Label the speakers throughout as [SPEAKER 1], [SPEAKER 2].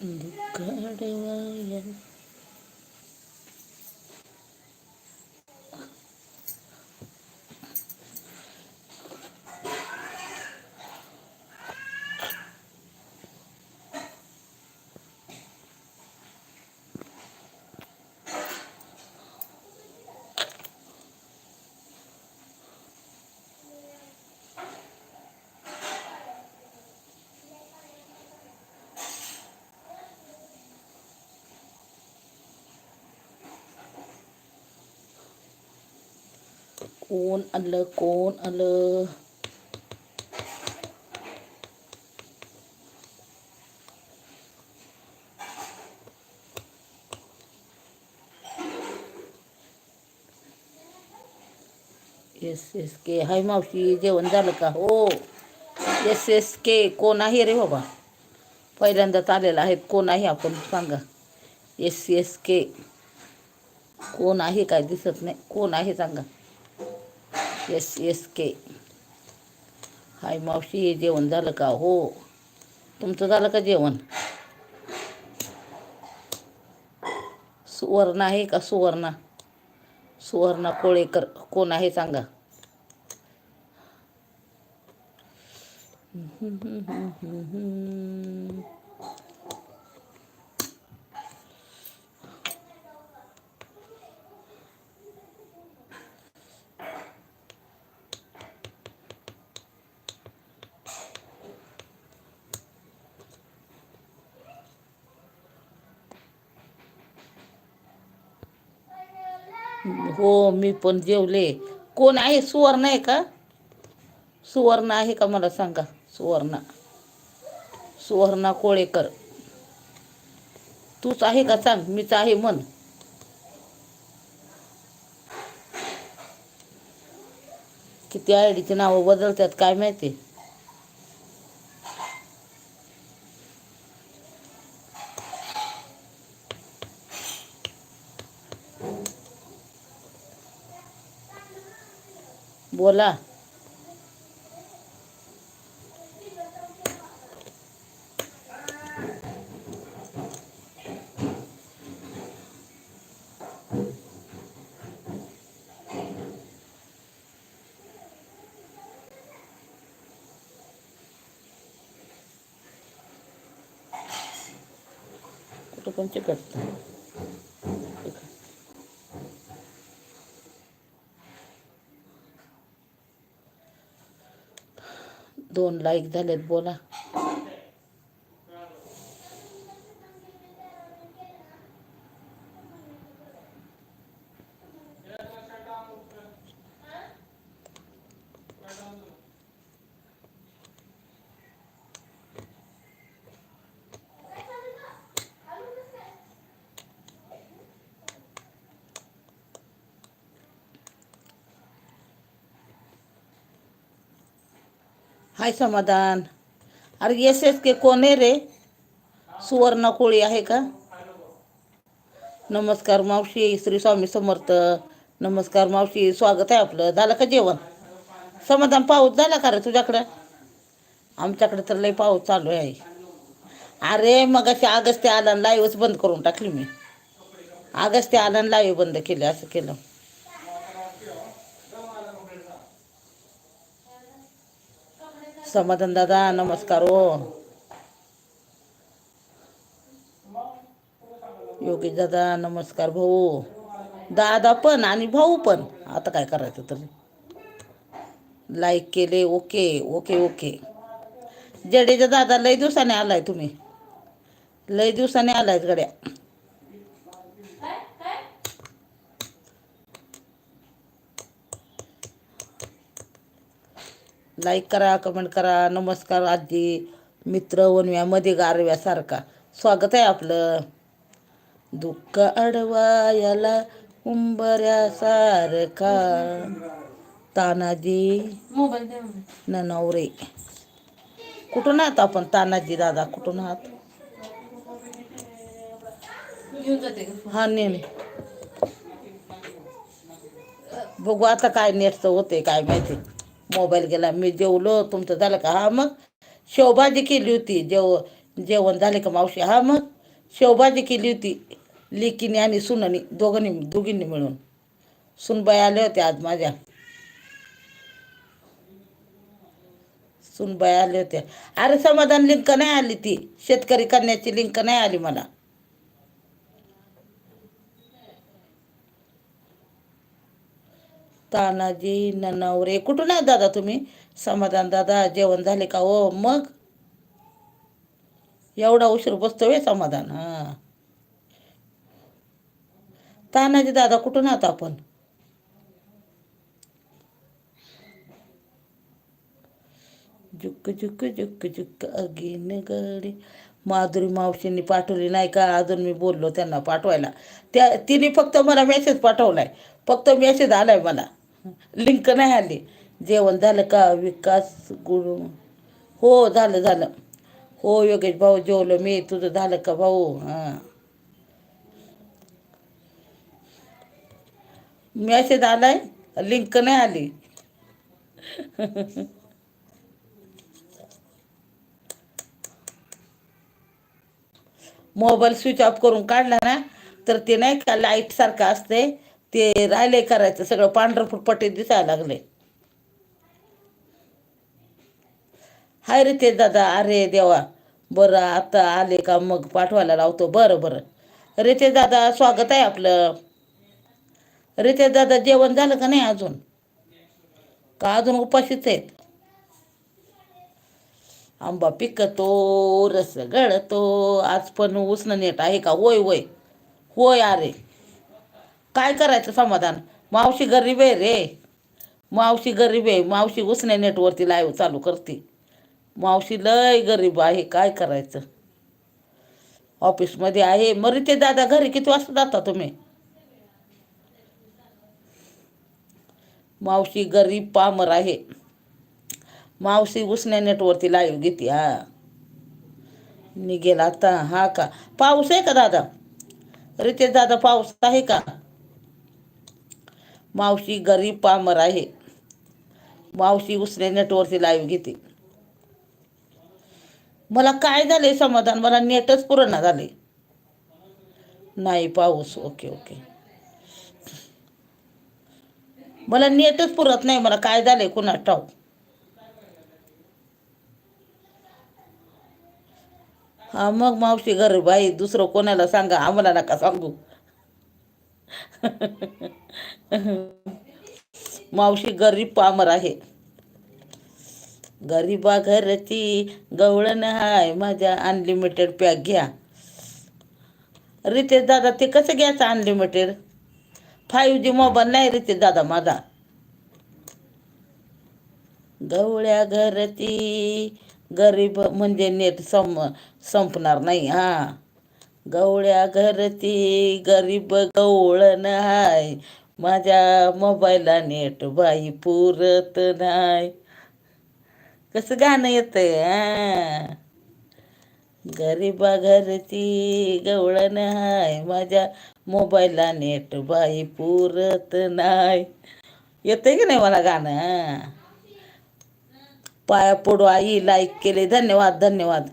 [SPEAKER 1] दुःख अडवाया कोण आलं कोण आलं एस एस के हाय मावशी जेवण झालं का हो एस एस के कोण आहे रे बाबा पहिल्यांदाच आलेला आहेत कोण आहे आपण सांगा एस एस के कोण आहे काय दिसत नाही कोण आहे सांगा एस एस के हाय मावशी जेवण झालं का? हो. तुमचं झालं का जेवण? सुवर्ण आहे का सुवर्णा? सुवर्णा कोळेकर कोण आहे सांगा? हो मी पण जेवले. कोण आहे? सुवर्ण आहे का? सुवर्ण आहे का मला सांगा? सुवर्णा. सुवर्णा कोळेकर. तूच आहे का सांग? मीच आहे मन किती आयडीची नावं बदलतात काय माहिती? बोला कुठं पण चिकट दोन लाईक झालेत बोला. हाय समाधान. अरे एस एस के कोण आहे रे? सुवर्ण कोळी आहे का? नमस्कार मावशी श्री स्वामी समर्थ. नमस्कार मावशी स्वागत आहे आपलं. झालं का जेवण? समाधान पाऊस झाला का रे तुझ्याकडं? आमच्याकडे तर लय पाऊस चालू आहे. अरे मग अशी आगस्ते आला लाईव्हच बंद करून टाकली मी. आगस्ते आला लाईव्ह बंद केले असं केलं. समाधान दादा नमस्कार हो. योगेश दादा नमस्कार भाऊ. दादा पण आणि भाऊ पण. आता काय करायचं तर? लाईक केले ओके ओके ओके जडेजा दादा लय दिवसाने आलाय तुम्ही. लय दिवसाने आलायत गड्या. लाईक करा कमेंट करा नमस्कार आजी मित्र वनव्यामध्ये गारव्यासारखा. स्वागत आहे आपलं. दुःख अडवायाला उंबऱ्यासारखा. तानाजी. ननवरे कुठून आहात आपण? तानाजी दादा कुठून आहात? हा नेने बघू आता काय नेटचं होते काय माहिती. मोबाईल गेला मी जेवलो तुमचं झालं का? हा मग. शेवभाजी केली होती जेव जेवण झाले का मावशी? हा मग. शेवभाजी केली होती लिकीने आणि सुनानी दोघांनी दोघींनी मिळून. सुनबाई आल्या होत्या आज माझ्या. सुनबाई आल्या होत्या. अरे समाधान लिंक नाही आली ती. शेतकरी करण्याची लिंक नाही आली मला. तानाजी ननवरे कुठून आहे दादा तुम्ही? समाधान दादा जेवण झाले का हो? मग? एवढा उशीर बसतोय समाधान हा. तानाजी दादा कुठून आहात आपण? जुक्क जुक्क जुक्क जुक्क अगीन गडी. माधुरी मावशींनी पाठवली नाही का? अजून मी बोललो त्यांना पाठवायला. त्या तिने फक्त मला मेसेज पाठवलाय. फक्त मेसेज आलाय मला. लिंक नाही आली. झालं का? विकास गुरु. हो, झालं झालं. हो, योगेश भाऊ जेवलो मी. तुझं झालं का भाऊ? हाँ. मेसेज आलाय? लिंक नाही आली. मोबाईल स्विच ऑफ़ करून काढला ना ते नाही का लाईट सारखं ते राहिले करायचं सगळं पांढरं फुटपट्टी दिसायला लागले. हाय रे ते दादा अरे देवा बरं आता आले का मग पाठवायला लावतो. बरं बरं. रे ते दादा स्वागत आहे आपलं. रे ते दादा जेवण झालं का नाही अजून? का अजून उपाशीच आहेत? आंबा पिकतो रस गळतो आज पण उसणं नेट आहे का? होय होय. होय अरे. काय करायचं समाधान? मावशी गरीब आहे रे. मावशी गरीब आहे. मावशी उसने नेटवरती लाईव्ह चालू करते. मावशी लय गरीब आहे. काय करायचं? ऑफिसमध्ये आहे. मग ते दादा घरी किती वाजता जाता तुम्ही? मावशी गरीब पामर आहे. मावशी उसण्या नेटवरती लाईव्ह घेते. हा. निघेल आता. हा का? पाऊस आहे का दादा? रितेश दादा पाऊस आहे का? मावशी गरीब पामर आहे. मावशी उसने नेटवरती लाईव्ह घेते मला काय झाले समाधान? मला नेटच पुरणा झाले नाही पाऊस. Okay okay. मला नेटच पुरत नाही. मला काय झाले कुणा ठाऊ हा मग मावशी गरीब आहे. दुसरं कोणाला सांगा? आम्हाला नका सांगू. मावशी गरीब पामर आहे. गरीबा घरची गवळण हाय माझ्या अनलिमिटेड पॅक घ्या. रितेश दादा ते कसं घ्यायचं अनलिमिटेड फाईव्ह जी मोबाईल नाही रितेश दादा माझा. गवळ्या घरची गरीब म्हणजे नेट सम संपणार नाही हा. गवळ्या घरची गरीब गवळण हाय माझ्या मोबाईलला नेट बाई पुरत नाही. कसं गाणं येतंय गरीबा घरची गवळण हाय. माझ्या मोबाईलला नेट बाई पुरत नाही. येतंय की नाही मला गाणं पाया पडू आई लाईक केले. धन्यवाद धन्यवाद.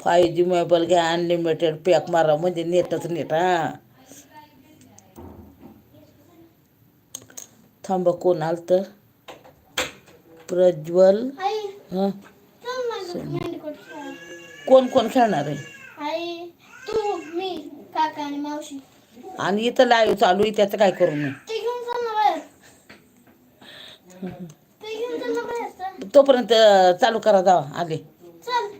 [SPEAKER 1] फाय जी मोबाईल घ्या अनलिमिटेड पॅक मारा. म्हणजे नेटच नेट हा थांबा कोण आलं तर प्रज्वल हं. कोण कोण खेळणार आहे?
[SPEAKER 2] आई तू मी काका आणि मावशी.
[SPEAKER 1] आणि इथं लाईव्ह चालू आहे त्याचं काय करू मी? तोपर्यंत चालू करा जावा आले
[SPEAKER 2] चल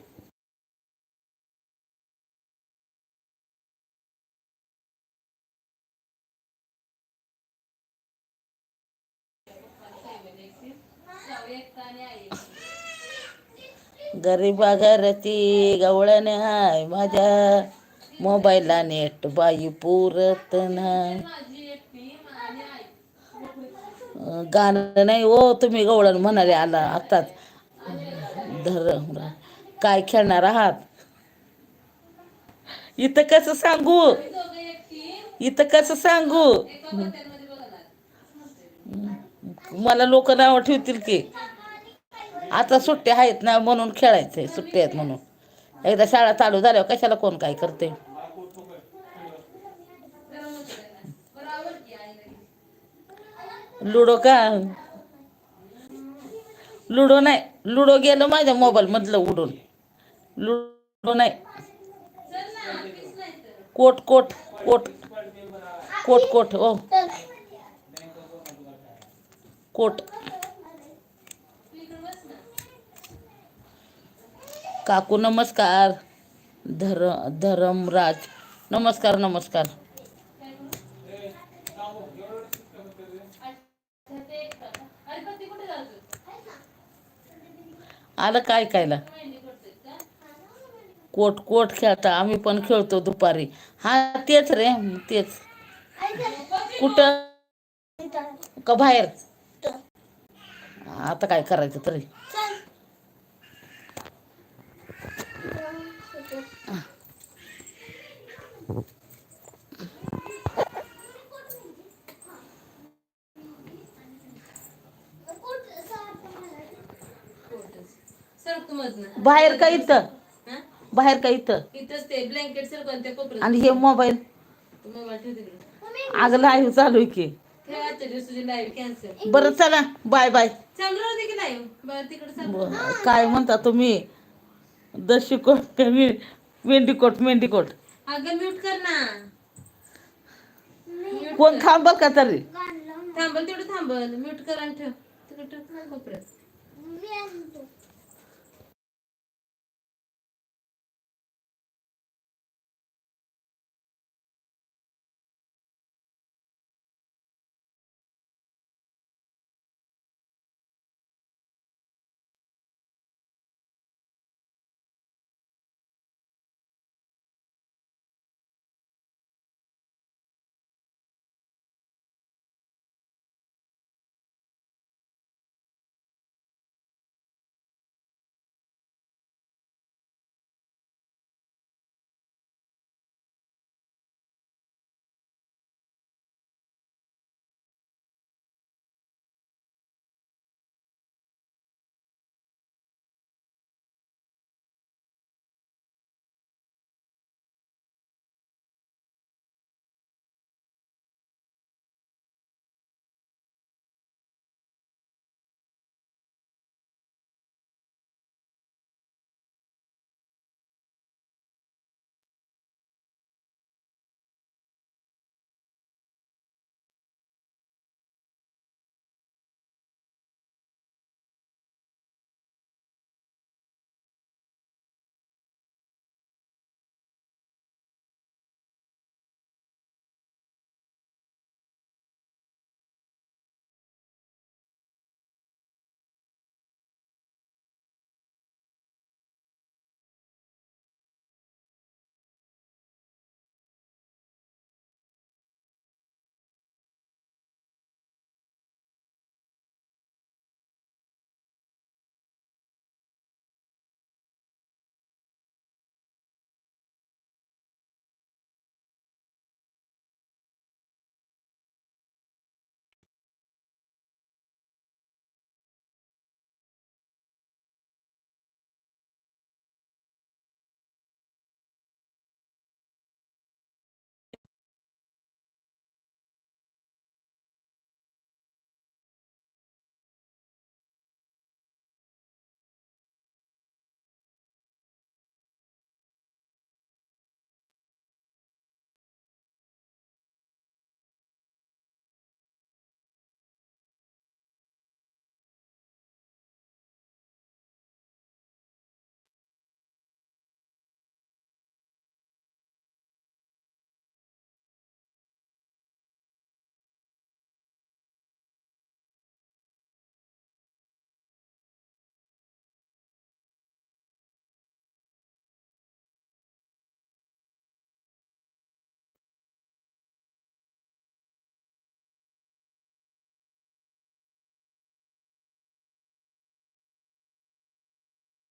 [SPEAKER 1] गरीबा घरची गवळण हाय माझ्या. मोबाईलला नेट बाई पुरत नाही. गाणं नाही ओ तुम्ही गवळण म्हणाले आला आताच धर काय खेळणार आहात? इथं कसं सांगू? इथं कसं सांगू? मला लोक नाव ठेवतील की. आता सुट्ट्या आहेत ना म्हणून खेळायचंय सुट्ट्या आहेत म्हणून. एकदा शाळा चालू झाल्यावर कशाला कोण काय करते लुडो का? लुडो नाही. लुडो गेलं माझ्या मोबाईल मधलं उडून. लुडो नाही. कोट कोट कोट. कोट कोट ओ कोट. काकू नमस्कार. धर धरमराज. नमस्कार नमस्कार. आलं काय कायला कोट कोट खेळता. आम्ही पण खेळतो दुपारी. हा तेच रे तेच. कुठं? का बाहेर? आता काय करायचं तरी
[SPEAKER 2] चल
[SPEAKER 3] सर तू मधनं
[SPEAKER 1] बाहेर का इथं?
[SPEAKER 3] हा?
[SPEAKER 1] बाहेर का इथं?
[SPEAKER 3] इथंच ते ब्लँकेट कोपऱ्यात
[SPEAKER 1] आणि हे मोबाईल
[SPEAKER 3] मोबाईल ठेव तिकडे.
[SPEAKER 1] आग लाईव्ह चालू आहे की.
[SPEAKER 3] ठेव आजच्या दिवसाची लाईव्ह कॅन्सल
[SPEAKER 1] बरं चला. बाय बाय
[SPEAKER 3] चालू राहू दे की लाईव्ह बरं तिकडे चालू.
[SPEAKER 1] ब- काय म्हणता तुम्ही? दशीकोट मेंढीकोट मेंढीकोट
[SPEAKER 3] अगं म्यूट कर ना.
[SPEAKER 1] कोण. थांबल का तरी.
[SPEAKER 3] थांबल तेवढं थांबल. म्यूट कर आणि ठेव. तिकडे ठेव. कोपऱ्यात.
[SPEAKER 2] मी आणतो.